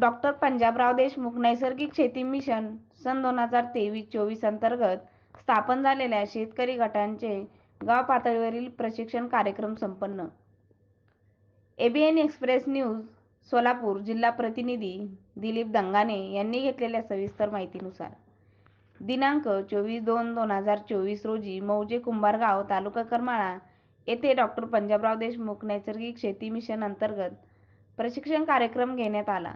Doctor Panjabrao Deshmukh नैसर्गिक शेती mission सन दोन हजार तेवीस चोवीस अंतर्गत स्थापन झालेल्या शेतकरी गटांचे गाव पातळीवरील प्रशिक्षण कार्यक्रम संपन्न. एबीएन एक्सप्रेस न्यूज सोलापूर जिल्हा प्रतिनिधी दिलीप दंगाने यांनी घेतलेल्या सविस्तर माहितीनुसार दिनांक चोवीस दोन दोन हजार चोवीस रोजी मौजे कुंभारगाव तालुका करमाळा येथे डॉक्टर पंजाबराव देशमुख नैसर्गिक शेती मिशन अंतर्गत प्रशिक्षण कार्यक्रम घेण्यात आला.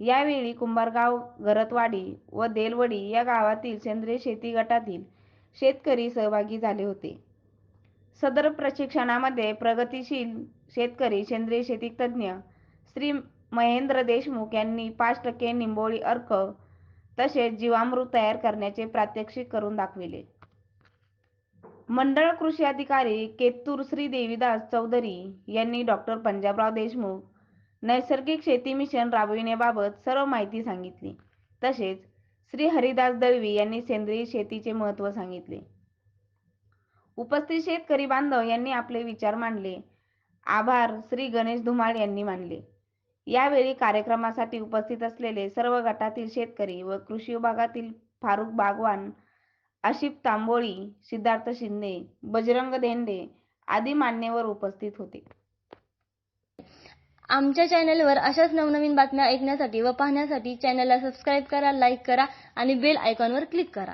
यावेळी कुंभारगाव गरतवाडी व देलवडी या गावातील सेंद्रिय शेती गटातील शेतकरी सहभागी झाले होते. सदर प्रशिक्षणामध्ये प्रगतीशील शेतकरी सेंद्रिय शेती तज्ज्ञ श्री महेंद्र देशमुख यांनी पाच टक्के निंबोळी अर्क तसेच जीवामृत तयार करण्याचे प्रात्यक्षिक करून दाखविले. मंडळ कृषी अधिकारी केतूर श्री देवीदास चौधरी यांनी डॉक्टर पंजाबराव देशमुख नैसर्गिक शेती मिशन राबविण्याबाबत सर्व माहिती सांगितली. तसेच श्री हरिदास दळवी यांनी सेंद्रिय शेतीचे महत्त्व सांगितले. उपस्थित शेतकरी बांधव यांनी आपले विचार मांडले. आभार श्री गणेश धुमाळ यांनी मानले. यावेळी कार्यक्रमासाठी उपस्थित असलेले सर्व गटातील शेतकरी व कृषी विभागातील फारुख बागवान आशिफ तांबोळी सिद्धार्थ शिंदे बजरंग धेंडे आदी मान्यवर उपस्थित होते. आमच्या चॅनलवर अशाच नवनवीन बातम्या ऐकण्यासाठी व पाहण्यासाठी चॅनलला सबस्क्राईब करा लाईक करा आणि बेल आयकॉनवर क्लिक करा.